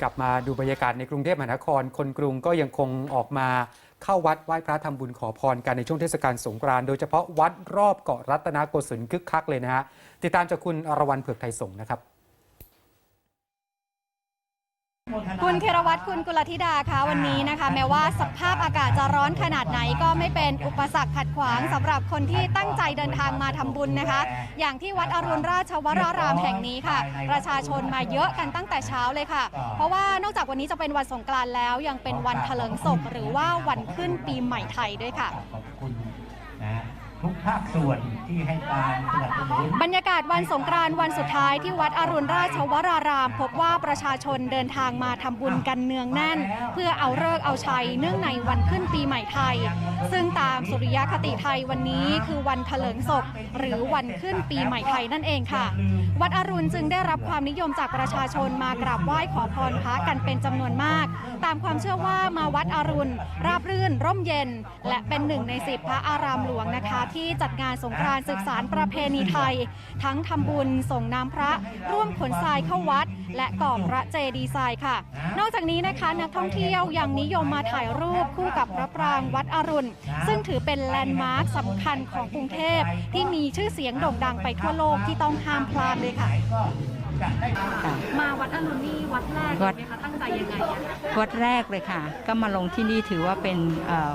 กลับมาดูบรรยากาศในกรุงเทพมหานคร คนกรุงก็ยังคงออกมาเข้าวัดไหว้พระทำบุญขอพรกันในช่วงเทศกาลสงกรานต์โดยเฉพาะวัดรอบเกาะรัตนโกสินทร์คึกคักเลยนะฮะติดตามจากคุณอรวรันเผือกไทยสงนะครับ คุณเครวัตคุณกุลธิดาคะวันนี้นะคะ แม้ว่าสภาพอากาศจะร้อนขนาดไหนก็ไม่เป็นอุปสรรคขัดขวางสำหรับคนที่ตั้งใจเดินทางมาทำบุญนะคะ อย่างที่วัดอรุณราชวรารามแห่งนี้ค่ะ ประชาชนมาเยอะกันตั้งแต่เช้าเลยค่ะ เพราะว่านอกจากวันนี้จะเป็นวันสงกรานต์แล้ว ยังเป็นวันเถลิงศพหรือว่าวันขึ้นปีใหม่ไทยด้วยค่ะขอบคุณนะทุกภาคส่วนที่ให้การสนับสนุนบรรยากาศ วันสงกรานต์วันสุดท้ายที่วัดอรุณราชวราราม พบว่าประชาชนเดินทางมาทำบุญกันเนืองแน่น เพื่อเอาเลิกษ์เอาชัยเนื่องในวันขึ้นปีใหม่ไทย ซึ่งตามสุริยคติไทยวันนี้คือวันเถลิงศพหรือวันขึ้นปีใหม่ไทยนั่นเองค่ะ วัดอรุณจึงได้รับความนิยมจากประชาชนมากราบไหว้ขอพรพระกันเป็นจำนวนมาก ตามความเชื่อว่ามาวัดอรุณ ราบรื่น ร่มเย็น และเป็นหนึ่งในสิบพระอารามหลวงนะคะ ที่จัดงานสงกรานต์ศึกษารประเพณีไทยทั้งทำบุญส่งน้ำพระ ร่วมขนทรายเข้าวัด และก่อพระเจดีย์ทรายค่ะ นอกจากนี้นะคะนักท่องเที่ยวยังนิยมมาถ่ายรูปคู่กับพระปรางวัดอรุณ ซึ่งถือเป็นแลนด์มาร์คสำคัญของกรุงเทพที่มีชื่อเสียงโด่งดังไปทั่วโลกที่ต้องห้ามพลาดเลยค่ะมาวัดอรุณนี่วัดแรกวัดไหมคะตั้งใจยังไงอะคะวัดแรกเลยค่ะ ก็มาลงที่นี่ถือว่าเป็นเอ่อ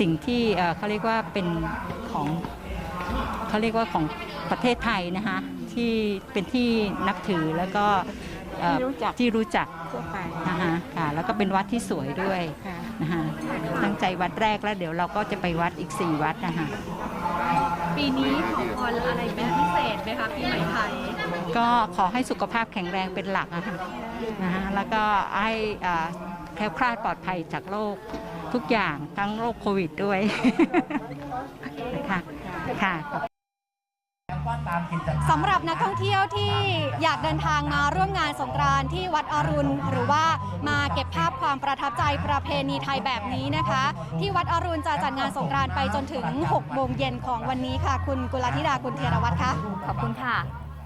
สิ่งที่เอ่อเขาเรียกว่าเป็นของเขาเรียกว่าของ ประเทศไทยนะคะที่เป็นที่นับถือแล้วก็เอ่อที่รู้จัก ที่รู้จักทั่วไปนะคะค่ะแล้วก็เป็นวัดที่สวยด้วยค่ะนะคะตั้งใจวัดแรกแล้วเดี๋ยวเราก็จะไปวัดอีก 4 วัดนะคะปีนี้ขอพรอะไรเป็นพิเศษไหมคะปีใหม่ไทยก็ขอให้สุขภาพแข็งแรงเป็นหลักนะคะนะคะแล้วก็ให้อ่าแคล้วคลาดปลอดภัยจากโรคทุกอย่างทั้งโรคโควิดด้วย นะคะค่ะ สำหรับนักท่องเที่ยวที่อยากเดินทางมาร่วมงานสงกรานต์ที่วัดอรุณ หรือว่ามาเก็บภาพความประทับใจประเพณีไทยแบบนี้นะคะ ที่วัดอรุณจะจัดงานสงกรานต์ไปจนถึง6โมงเย็นของวันนี้ค่ะ คุณกุลธิดาคุณเทยรวัตรคะขอบคุณค่ะ